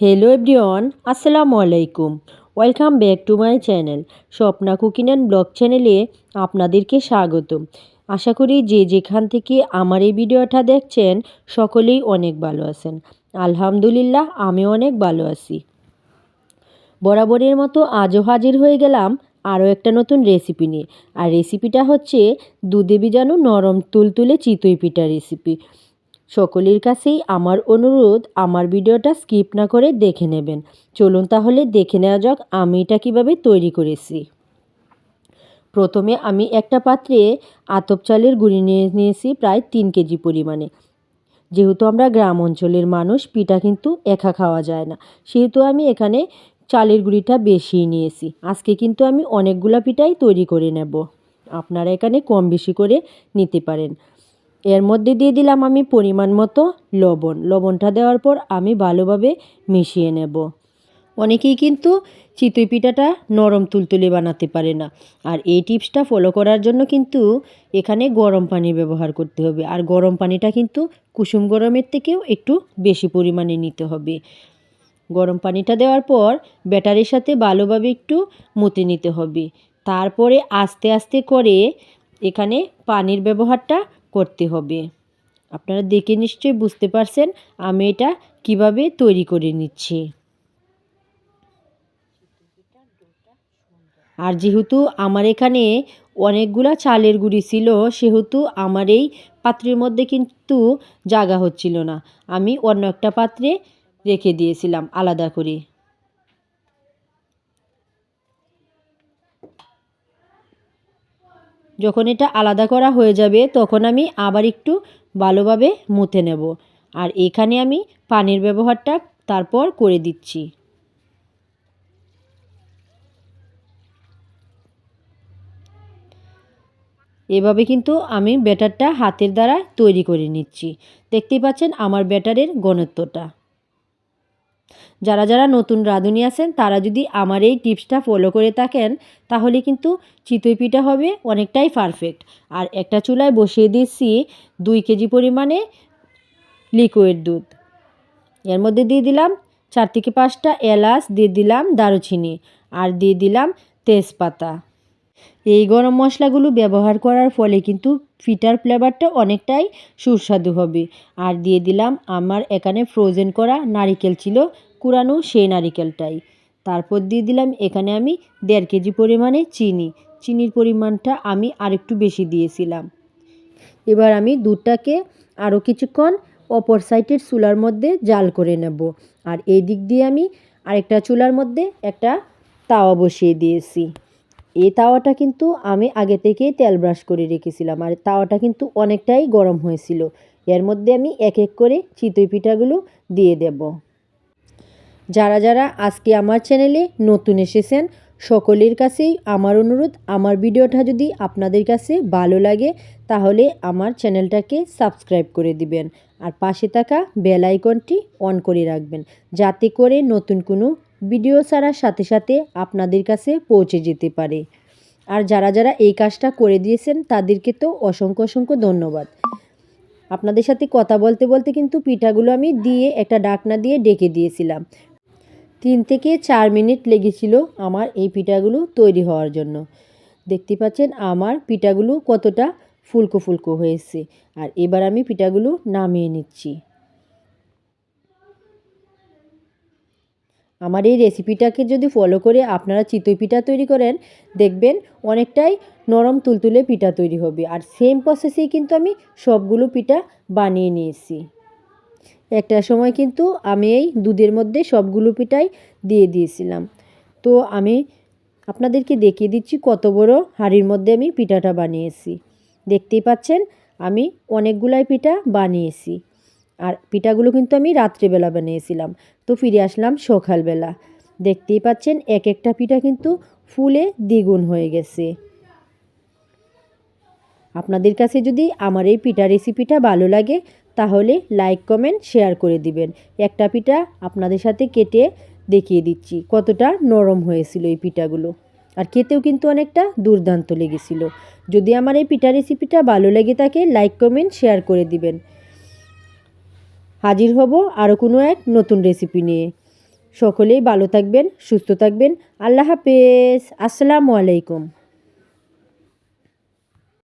Hello everyone আসসালামু আলাইকুম welcome back to my channel Swapna cooking and blog চ্যানেলে আপনাদেরকে স্বাগত আশা করি যে যেখান থেকে আমার এই ভিডিওটা দেখছেন, সকলেই অনেক ভালো আছেন। আলহামদুলিল্লাহ, আমি অনেক ভালো আছি। বরাবরের মতো আজও হাজির হয়ে গেলাম আরও একটা নতুন রেসিপি নিয়ে। আর রেসিপিটা হচ্ছে দুধে ভিজানো নরম তুলতুলে চিতই পিঠা রেসিপি সকলের কাছেই আমার অনুরোধ, আমার ভিডিওটা স্কিপ না করে দেখে নেবেন। চলুন তাহলে দেখে নেওয়া যাক আমি এটা কীভাবে তৈরি করেছি। প্রথমে আমি একটা পাত্রে আতপ চালের গুঁড়ি নিয়ে নিয়েছি প্রায় তিন কেজি পরিমাণে। যেহেতু আমরা গ্রাম অঞ্চলের মানুষ, পিঠা কিন্তু একা খাওয়া যায় না। সেহেতু আমি এখানে চালের গুঁড়িটা বেশি নিয়েছি। আজকে কিন্তু আমি অনেকগুলা পিঠাই তৈরি করে নেব। আপনারা এখানে কম বেশি করে নিতে পারেন। এর মধ্যে দিয়ে দিলাম আমি পরিমাণ মতো লবণ। লবণটা দেওয়ার পর আমি ভালোভাবে মিশিয়ে নেব। অনেকেই কিন্তু চিতই পিঠাটা নরম তুলতুলে বানাতে পারে না। আর এই টিপসটা ফলো করার জন্য কিন্তু এখানে গরম পানি ব্যবহার করতে হবে। আর গরম পানিটা কিন্তু কুসুম গরমের থেকেও একটু বেশি পরিমাণে নিতে হবে। গরম পানিটা দেওয়ার পর ব্যাটারির সাথে ভালোভাবে একটু মুতে নিতে হবে। তারপরে আস্তে আস্তে করে এখানে পানির ব্যবহারটা করতে হবে। আপনারা দেখে নিশ্চয়ই বুঝতে পারছেন আমি এটা কীভাবে তৈরি করে নিচ্ছি। আর যেহেতু আমার এখানে অনেকগুলা চালের গুঁড়ি ছিল, সেহেতু আমার এই পাত্রের মধ্যে কিন্তু জায়গা হচ্ছিল না। আমি অন্য একটা পাত্রে রেখে দিয়েছিলাম আলাদা করে। যখন এটা আলাদা করা হয়ে যাবে, তখন আমি আবার একটু ভালোভাবে মুতে নেব। আর এখানে আমি পানির ব্যবহারটা তারপর করে দিচ্ছি। এভাবে কিন্তু আমি ব্যাটারটা হাতের দ্বারা তৈরি করে নিচ্ছি। দেখতেই পাচ্ছেন আমার ব্যাটারের ঘনত্বটা। যারা যারা নতুন রাঁধুনি আছেন, তারা যদি আমার এই টিপসটা ফলো করে থাকেন, তাহলে কিন্তু চিতই পিঠা হবে অনেকটাই পারফেক্ট আর একটা চুলায় বসিয়ে দিচ্ছি দুই কেজি পরিমাণে লিকুইড দুধ। এর মধ্যে দিয়ে দিলাম চার থেকে পাঁচটা এলাচ, দিয়ে দিলাম দারুচিনি আর দিয়ে দিলাম তেজপাতা। এই গরম মশলাগুলো ব্যবহার করার ফলে কিন্তু ফিটার ফ্লেভারটা অনেকটাই সুস্বাদু হবে। আর দিয়ে দিলাম আমার এখানে ফ্রোজেন করা নারিকেল ছিল কুড়ানো সেই নারিকেলটাই। তারপর দিয়ে দিলাম এখানে আমি দেড় কেজি পরিমাণে চিনি। চিনির পরিমাণটা আমি আরেকটু বেশি দিয়েছিলাম। এবার আমি দুধটাকে আরও কিছুক্ষণ অপর সাইডের চুলার মধ্যে জাল করে নেব। আর এই দিক দিয়ে আমি আরেকটা চুলার মধ্যে একটা তাওয়া বসিয়ে দিয়েছি। এই তাওয়াটা কিন্তু আমি আগে থেকেই তেল ব্রাশ করে রেখেছিলাম। আর তাওয়াটা কিন্তু অনেকটাই গরম হয়েছিল। এর মধ্যে আমি এক এক করে চিতই পিঠাগুলো দিয়ে দেব। যারা যারা আজকে আমার চ্যানেলে নতুন এসেছেন, সকলের কাছেই আমার অনুরোধ, আমার ভিডিওটা যদি আপনাদের কাছে ভালো লাগে, তাহলে আমার চ্যানেলটাকে সাবস্ক্রাইব করে দিবেন। আর পাশে থাকা বেল আইকনটি অন করে রাখবেন, যাতে করে নতুন কোনো ভিডিও ছাড়ার সাথে সাথে আপনাদের কাছে পৌঁছে যেতে পারে। আর যারা যারা এই কাজটা করে দিয়েছেন, তাদেরকে তো অসংখ্য অসংখ্য ধন্যবাদ। আপনাদের সাথে কথা বলতে বলতে কিন্তু পিঠাগুলো আমি দিয়ে একটা ডাকনা দিয়ে ডেকে দিয়েছিলাম। তিন থেকে চার মিনিট লেগেছিল আমার এই পিঠাগুলো তৈরি হওয়ার জন্য। দেখতে পাচ্ছেন আমার পিঠাগুলো কতটা ফুলকো ফুলকো হয়েছে। আর এবার আমি পিঠাগুলো নামিয়ে নিচ্ছি। আমার এই রেসিপিটাকে যদি ফলো করে আপনারা চিতই পিঠা তৈরি করেন, দেখবেন অনেকটাই নরম তুলতুলে পিঠা তৈরি হবে। আর সেম প্রসেসেই কিন্তু আমি সবগুলো পিঠা বানিয়ে নিয়েছি। একটা সময় কিন্তু আমি এই দুধের মধ্যে সবগুলো পিঠাই দিয়ে দিয়েছিলাম। তো আমি আপনাদেরকে দেখিয়ে দিচ্ছি কত বড় হাঁড়ির মধ্যে আমি পিঠাটা বানিয়েছি। দেখতেই পাচ্ছেন, আমি অনেকগুলাই পিঠা বানিয়েছি। আর পিঠাগুলো কিন্তু আমি রাত্রেবেলা বানিয়েছিলাম। তো ফিরে আসলাম সকালবেলা। দেখতেই পাচ্ছেন এক একটা পিঠা কিন্তু ফুলে দ্বিগুণ হয়ে গেছে। আপনাদের কাছে যদি আমার এই পিঠা রেসিপিটা ভালো লাগে তাহলে লাইক কমেন্ট শেয়ার করে দিবেন। একটা পিঠা আপনাদের সাথে কেটে দেখিয়ে দিচ্ছি, কতটা নরম হয়েছিল এই পিঠাগুলো। আর খেতেও কিন্তু অনেকটা দুর্দান্ত লেগেছিল। যদি আমার এই পিঠা রেসিপিটা ভালো লেগে থাকে লাইক কমেন্ট শেয়ার করে দিবেন। হাজির হব আরও কোনো এক নতুন রেসিপি নিয়ে। সকলেই ভালো থাকবেন, সুস্থ থাকবেন। আল্লাহ হাফেজ। আসসালামু আলাইকুম।